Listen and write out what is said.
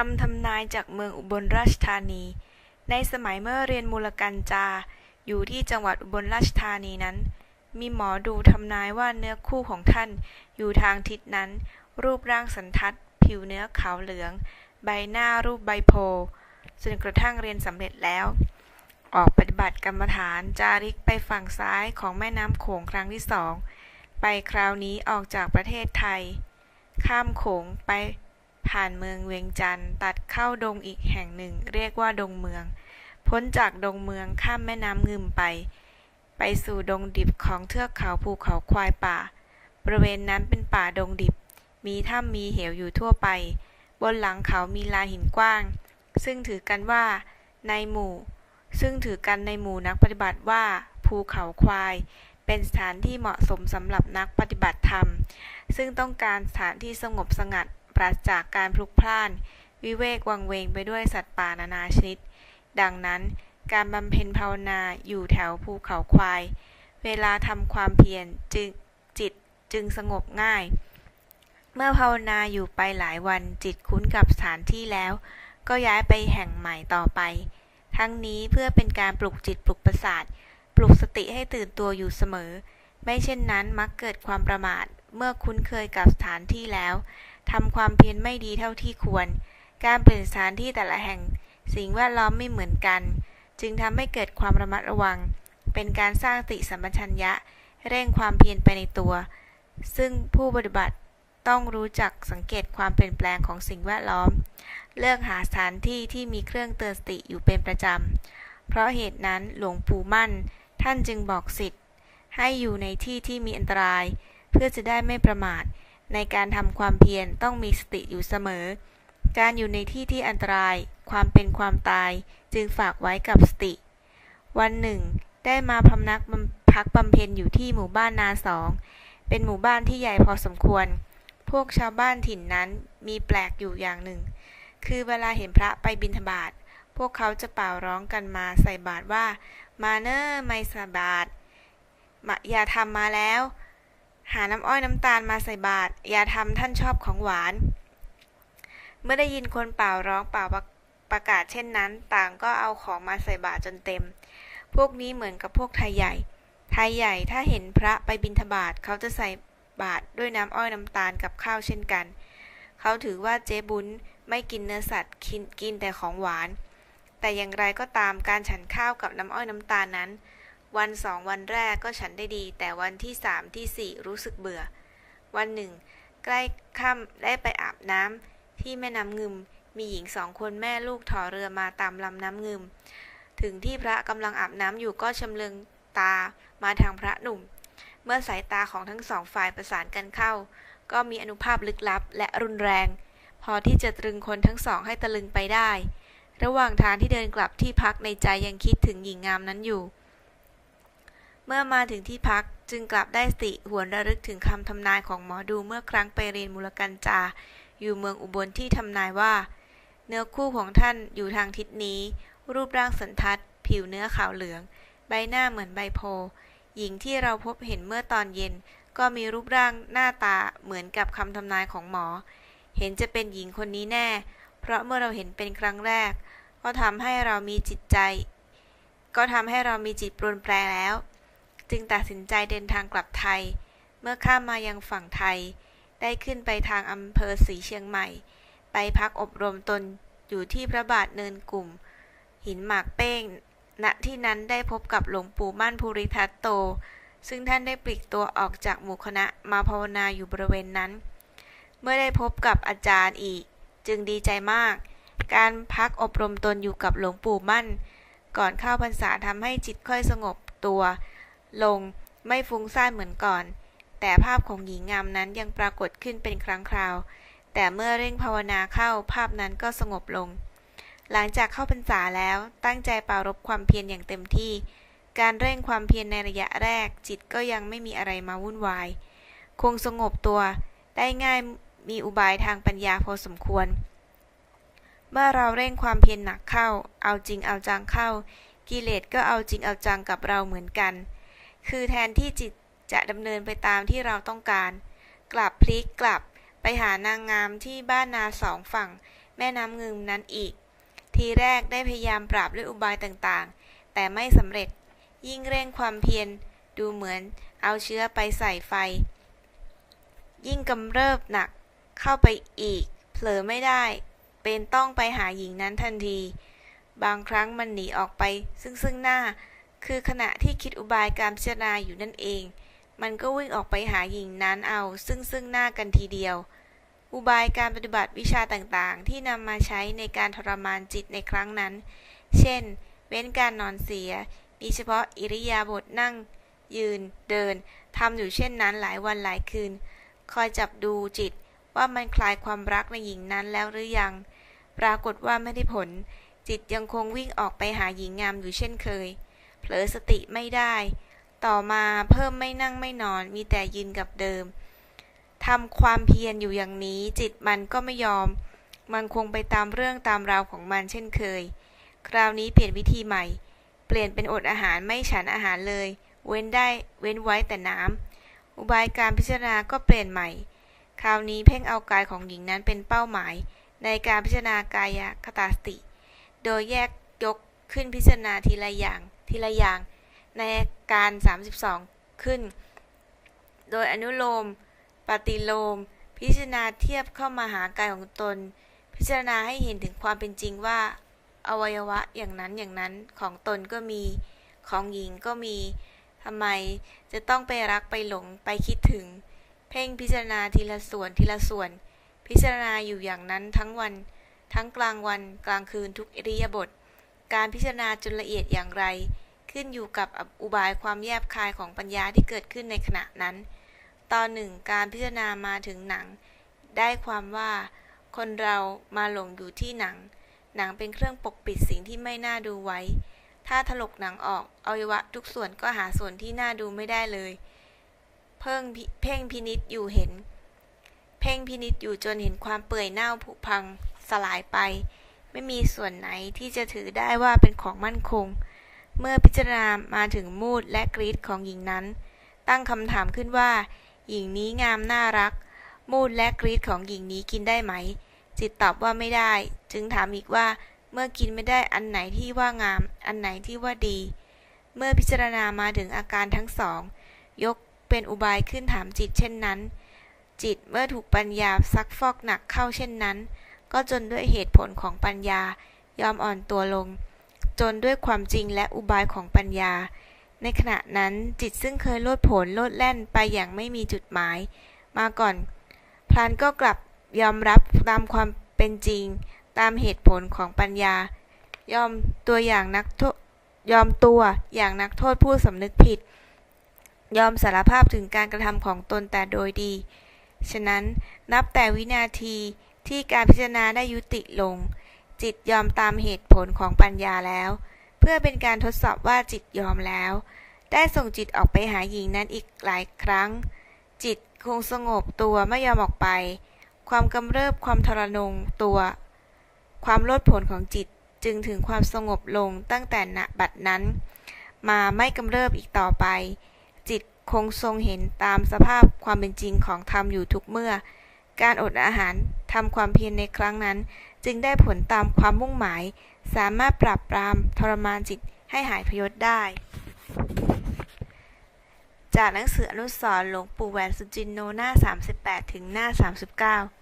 คำทำนายจากเมืองอุบลราชธานี ในสมัยเมื่อเรียนมูลกันจา อยู่ที่จังหวัดอุบลราชธานีนั้น มีหมอดูทำนายว่าเนื้อคู่ของท่าน อยู่ทางทิศนั้น รูปร่างสันทัด ผิวเนื้อขาวเหลือง ใบหน้ารูปใบโพจนกระทั่งเรียนสำเร็จแล้ว ออกปฏิบัติกรรมฐานจาริกไปฝั่งซ้ายของแม่น้ำโขงครั้งที่สอง ไปคราวนี้ออกจากประเทศไทย ข้ามโขงไป ผ่านเมืองเวียงจันทร์ตัดเข้าดงอีกแห่งหนึ่ง เรียกว่าดงเมือง พ้นจากดงเมืองข้ามแม่น้ำงึมไป ไปสู่ดงดิบของเทือกเขาภูเขาควายป่า บริเวณนั้นเป็นป่าดงดิบ มีถ้ำมีเหวอยู่ทั่วไป บนหลังเขามีลาหินกว้าง ซึ่งถือกันว่า ในหมู่ ซึ่งถือกันในหมู่นักปฏิบัติว่าภูเขาควาย เป็นสถานที่เหมาะสมสำหรับนักปฏิบัติธรรม ซึ่งต้องการสถานที่สงบสงัด ปราศจากการพลุกพล่าน วิเวกวังเวงไปด้วยสัตว์ป่านานาชนิด ดังนั้นการบำเพ็ญภาวนาอยู่แถวภูเขาควาย เวลาทำความเพียรจจิตจึงสงบง่าย เมื่อภาวนาอยู่ไปหลายวันจิตคุ้นกับสถานที่แล้ว ก็ย้ายไปแห่งใหม่ต่อไป ทั้งนี้เพื่อเป็นการปลุกจิตปลุกประสาท ปลุกสติให้ตื่นตัวอยู่เสมอ ไม่เช่นนั้นมักเกิดความประมาท เมื่อคุ้นเคยกับสถานที่แล้ว ทำความเพียรไม่ดีเท่าที่ควร การเปลี่ยนสถานที่แต่ละแห่ง สิ่งแวดล้อมไม่เหมือนกัน จึงทำให้เกิดความระมัดระวัง เป็นการสร้างติสัมปชัญญะ เร่งความเพียรไปในตัว ซึ่งผู้ปฏิบัติต้องรู้จักสังเกตความเปลี่ยนแปลงของสิ่งแวดล้อม เลือกหาสถานที่ที่มีเครื่องเตือนสติอยู่เป็นประจำ เพราะเหตุนั้นหลวงปู่มั่น ท่านจึงบอกสิทธิ์ให้อยู่ในที่ที่มีอันตราย เพื่อจะได้ไม่ประมาท ในการทำความเพียรต้องมีสติอยู่เสมอ การอยู่ในที่ที่อันตราย ความเป็นความตาย จึงฝากไว้กับสติ วันหนึ่ง ได้มาพำนักพักบำเพ็ญอยู่ที่หมู่บ้านนาสอง เป็นหมู่บ้านที่ใหญ่พอสมควร พวกชาวบ้านถิ่นนั้นมีแปลกอยู่อย่างหนึ่ง คือเวลาเห็นพระไปบิณฑบาต พวกเขาจะเป่าร้องกันมาใส่บาตรว่า มาเนอร์ไม่สบาตรอย่าทำมาแล้ว หาน้ำอ้อยน้ำตาลมาใส่บาตรอย่าทำท่านชอบของหวาน เมื่อได้ยินคนเป่าร้องเป่าประประกาศเช่นนั้น ต่างก็เอาของมาใส่บาตรจนเต็ม พวกนี้เหมือนกับพวกไทยใหญ่ ไทยใหญ่ถ้าเห็นพระไปบิณฑบาตเขาจะใส่บาตรด้วยน้ำอ้อยน้ำตาลกับข้าวเช่นกัน เขาถือว่าเจ๊บุญไม่กินเนื้อสัตว์กินกินแต่ของหวาน แต่อย่างไรก็ตามการฉันข้าวกับน้ำอ้อยน้ำตาลนั้น วันสองวันแรกก็ฉันได้ดี แต่วันที่สามที่สี่รู้สึกเบื่อ วันหนึ่ง ใกล้ค่ำได้ไปอาบน้ำที่แม่น้ำงึม มีหญิงสองคนแม่ลูกถอเรือมาตามลำน้ำงึม ถึงที่พระกำลังอาบน้ำอยู่ก็ชำเลืองตามาทางพระหนุ่ม เมื่อสายตาของทั้งสองฝ่ายประสานกันเข้า ก็มีอนุภาพลึกลับและรุนแรง พอที่จะตรึงคนทั้งสองให้ตะลึงไปได้ ระหว่างทางที่เดินกลับที่พักในใจยังคิดถึงหญิงงามนั้นอยู่ เมื่อมาถึงที่พักจึงกลับได้สติหวนระลึกถึงคำทำนายของหมอดูเมื่อครั้งไปเรียนมูลกันจา อยู่เมืองอุบลที่ทำนายว่า เนื้อคู่ของท่านอยู่ทางทิศนี้ รูปร่างสันทัด ผิวเนื้อขาวเหลือง ใบหน้าเหมือนใบโพ หญิงที่เราพบเห็นเมื่อตอนเย็น ก็มีรูปร่างหน้าตาเหมือนกับคำทำนายของหมอ เห็นจะเป็นหญิงคนนี้แน่ เพราะเมื่อเราเห็นเป็นครั้งแรก ก็ทำให้เรามีจิตใจ ก็ทำให้เรามีจิตปรนแปรแล้ว จึงตัดสินใจเดินทางกลับไทย เมื่อข้ามมายังฝั่งไทย ได้ขึ้นไปทางอำเภอศรีเชียงใหม่ ไปพักอบรมตนอยู่ที่พระบาทเนินกลุ่ม หินหมากเป้ง ณ ที่นั้นได้พบกับหลวงปู่มั่นภูริทัตโต ซึ่งท่านได้ปลีกตัวออกจากหมู่คณะมาภาวนาอยู่บริเวณนั้น เมื่อได้พบกับอาจารย์อีก จึงดีใจมาก การพักอบรมตนอยู่กับหลวงปู่มั่น ก่อนเข้าพรรษาทำให้จิตค่อยสงบตัว ลงไม่ฟุ้งซ่านเหมือนก่อน แต่ภาพของหญิงงามนั้นยังปรากฏขึ้นเป็นครั้งคราว แต่เมื่อเร่งภาวนาเข้าภาพนั้นก็สงบลง หลังจากเข้าพรรษาแล้วตั้งใจปรารบความเพียรอย่างเต็มที่ การเร่งความเพียรในระยะแรก จิตก็ยังไม่มีอะไรมาวุ่นวาย คงสงบตัว ได้ง่ายมีอุบายทางปัญญาพอสมควร เมื่อเราเร่งความเพียรหนักเข้า เอาจริงเอาจังเข้า กิเลสก็เอาจริงเอาจังกับเราเหมือนกัน คือแทนที่จิตจะดำเนินไปตามที่เราต้องการ กลับพลิกกลับไปหานางงามที่บ้านนาสองฝั่ง แม่น้ำเงิมนั้นอีก ทีแรกได้พยายามปราบด้วยอุบายต่างๆ แต่ไม่สำเร็จ ยิ่งเร่งความเพียรดูเหมือนเอาเชื้อไปใส่ไฟ ยิ่งกำเริบหนักเข้าไปอีก เผลอไม่ได้ เป็นต้องไปหาหญิงนั้นทันที บางครั้งมันหนีออกไปซึ่งซึ่งหน้า คือขณะที่คิดอุบายการพิจารณาอยู่นั่นเอง มันก็วิ่งออกไปหาหญิงนั้นเอา ซึ่งซึ่งหน้ากันทีเดียว อุบายการปฏิบัติวิชาต่างๆ ที่นำมาใช้ในการทรมานจิตในครั้งนั้น เช่น เว้นการนอนเสีย มีเฉพาะอิริยาบถนั่ง ยืน เดินทำอยู่เช่นนั้นหลายวันหลายคืน คอยจับดูจิตว่ามันคลายความรักในหญิงนั้นแล้วหรือยัง ปรากฏว่าไม่ได้ผล จิตยังคงวิ่งออกไปหาหญิงงามอยู่เช่นเคย เผลอสติไม่ได้ ต่อมาเพิ่มไม่นั่งไม่นอนมีแต่ยืนกับเดิมทำความเพียรอยู่อย่างนี้ จิตมันก็ไม่ยอม มันคงไปตามเรื่องตามราวของมันเช่นเคย คราวนี้เปลี่ยนวิธีใหม่ เปลี่ยนเป็นอดอาหารไม่ฉันอาหารเลย เว้นได้เว้นไว้แต่น้ำอุบายการพิจารณาก็เปลี่ยนใหม่ คราวนี้เพ่งเอากายของหญิงนั้นเป็นเป้าหมาย ในการพิจารณากายคตาสติ โดยแยกยกขึ้นพิจารณาทีละอย่าง ทีละอย่างในการ 32 ขึ้น โดยอนุโลม ปฏิโลม พิจารณาเทียบเข้ามาหากายของตน พิจารณาให้เห็นถึงความเป็นจริงว่า อวัยวะอย่างนั้นอย่างนั้นของตนก็มีของหญิงก็มีทำไมจะต้องไปรักไปหลงไปคิดถึง เพ่งพิจารณาทีละส่วนทีละส่วน พิจารณาอยู่อย่างนั้นทั้งวัน ทั้งกลางวันกลางคืนทุกอิริยาบถ การพิจารณาจนละเอียดอย่างไร ขึ้นอยู่กับอุบายความแยบคายของปัญญาที่เกิดขึ้นในขณะนั้น ตอนหนึ่งการพิจารณามาถึงหนัง ได้ความว่า คนเรามาหลงอยู่ที่หนัง หนังเป็นเครื่องปกปิดสิ่งที่ไม่น่าดูไว้ ถ้าถลกหนังออกอวัยวะทุกส่วนก็หาส่วนที่น่าดูไม่ได้เลย เพ่งพิเพ่งพินิษอยู่เห็น เพ่งพินิษอยู่จนเห็นความเปื่อยเน่าผุพังสลายไป ไม่มีส่วนไหนที่จะถือได้ว่าเป็นของมั่นคง เมื่อพิจารณามาถึงมูดและกรีดของหญิงนั้น ตั้งคำถามขึ้นว่า หญิงนี้งามน่ารัก มูดและกรีดของหญิงนี้กินได้ไหม จิตตอบว่าไม่ได้ จึงถามอีกว่าเมื่อกินไม่ได้อันไหนที่ว่างาม อันไหนที่ว่าดี เมื่อพิจารณามาถึงอาการทั้งสอง ยกเป็นอุบายขึ้นถามจิตเช่นนั้น จิตเมื่อถูกปัญญาซักฟอกหนักเข้าเช่นนั้น ก็จนด้วยเหตุผลของปัญญายอมอ่อนตัวลง จนด้วยความจริงและอุบายของปัญญา ในขณะนั้นจิตซึ่งเคยโลดโผนโลดแล่นไปอย่างไม่มีจุดหมาย มาก่อน พลันก็กลับยอมรับตามความเป็นจริง ตามเหตุผลของปัญญา ยอมตัวอย่างนักโทษยอมตัวอย่างนักโทษผู้สำนึกผิด ยอมสารภาพถึงการกระทำของตนแต่โดยดี ฉะนั้นนับแต่วินาที ที่การพิจารณาได้ยุติลง จิตยอมตามเหตุผลของปัญญาแล้ว เพื่อเป็นการทดสอบว่าจิตยอมแล้ว ได้ส่งจิตออกไปหาหญิงนั้นอีกหลายครั้ง จิตคงสงบตัวไม่ยอมออกไป ความกำเริบความทรนงตัว ความลดผลของจิตจึงถึงความสงบลงตั้งแต่ณบัดนั้น มาไม่กำเริบอีกต่อไป จิตคงทรงเห็นตามสภาพความเป็นจริงของธรรมอยู่ทุกเมื่อ การอดอาหาร ทำความเพียรในครั้งนั้น จึงได้ผลตามความมุ่งหมาย สามารถปราบปรามทรมานจิตให้หายพยศได้ จากหนังสืออนุสรณ์หลวงปู่แหวนสุจินโนหน้า 38 ถึงหน้า 39